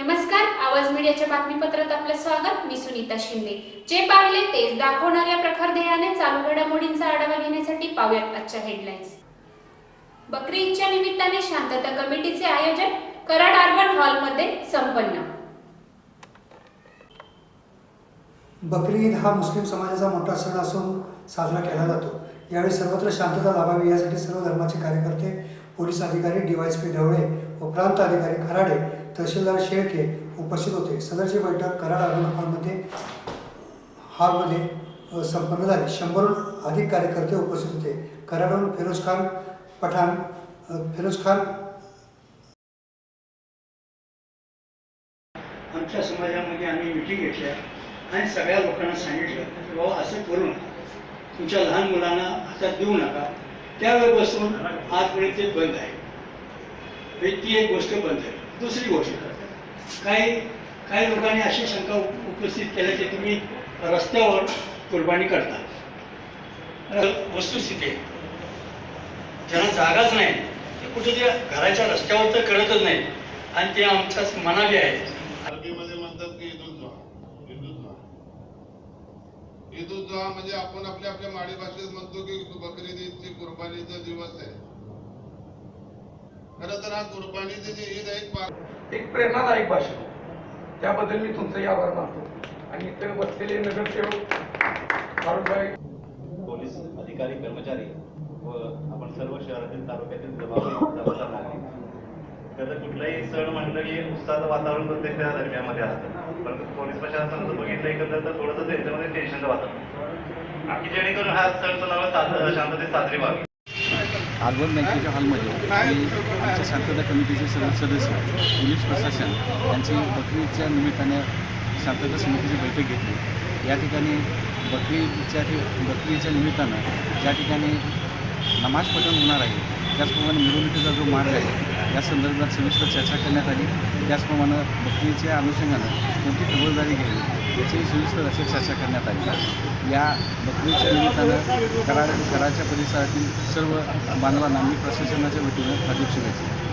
नमस्कार आवाज मीडियाच्या बातमीपत्रात आपलं स्वागत. मी सुनीता शिंदे. जे पाहिले तेच दाखवणाऱ्या प्रखर ध्येयाने चालू घडामोडींचा आढावा घेण्यासाठी पाहूयात आजच्या हेडलाईन्स बकरी ईदच्या निमित्ताने शांतता कमिटीचे आयोजन कराड अर्बन हॉलमध्ये संपन्न. बकरी ईद हा मुस्लिम समाजाचा मोठा सण असून साजरा केला जातो. यावेळी सर्वत्र शांतता लाभावी यासाठी सर्व धर्माचे कार्यकर्ते पोलीस अधिकारी डीवायएसपी ढवळे व प्रांत अधिकारी खराडे तहसीलदार शेळके उपस्थित होते. सदरची बैठक कराड अर्बन हॉलमध्ये हॉलमध्ये संपन्न झाली. शंभरहून अधिक कार्यकर्ते उपस्थित होते. कराडहून फिरोज खान पठाण फिरोज खान आमच्या समाजामध्ये आम्ही मिटिंग घेतल्या आणि सगळ्या लोकांना सांगितलं की बाबा असं करू नका. तुमच्या लहान मुलांना हातात देऊ नका. त्यावेळेपासून आजपर्यंत ते बंद आहे. ती एक गोष्ट बंद आहे. दुसरी गोष्ट काही काही लोकांनी अशी शंका उपस्थित केल्या की तुम्ही रस्त्यावर कुर्बानी करता. वस्तुस्थिती ज्यांना जागाच नाही ते कुठे ते घराच्या रस्त्यावर तर करतच नाही. आणि ते आमच्याच मनाले आहे अरबीमध्ये म्हणतात की ईदुद्दुआ ईदुद्दुआ ईदुद्दुआ म्हणजे आपण आपल्या आपल्या माडी भाषेत म्हणतो की बकरी ईदची कुर्बानीचा दिवस आहे. खरं तर हा कुर्बानीची जी ईद आहे एक पा- एक प्रेरणादायक भाषण. त्याबद्दल मी तुमचंही आभार मानतो. आणि इथे बसलेले नगरसेवक फारुखभाई पोलीस अधिकारी कर्मचारी व आपण सर्व शहरातील तालुक्यातील जबाबदार नागरिक. कुठलाही सण म्हटलं की उत्साहाचं वातावरण प्रत्येक त्या दरम्यामध्ये असतं. परंतु पोलीस प्रशासनाचं बघितलं एकंदर तर थोडंसं त्यांच्यामध्ये टेन्शनचं वातावरण. आणि जेणेकरून हा सण सणावर साध शांततेत साजरी व्हावी. अर्बन बँकेच्या हॉलमध्ये आणि आमच्या शांतता कमिटीचे सर्व सदस्य पोलीस प्रशासन यांची बकरीच्या निमित्ताने शांतता समितीची बैठक घेतली. या ठिकाणी बकरीच्या बकरीच्या निमित्तानं ज्या ठिकाणी नमाज पठण होणार आहे त्याचप्रमाणे मिरवणुकीचा जो मार्ग आहे या संदर्भात सविस्तर चर्चा करण्यात आली. त्याचप्रमाणे बकरीच्या अनुषंगानं कोणती खबरदारी घ्यावी? याची सुविस्तर अशी चर्चा करण्यात आली. या बकरीच्या निमित्तानं कराड कराडच्या परिसरातील सर्व बांधवांना मी प्रशासनाच्या वतीनं हार्दिक शुभेच्छा.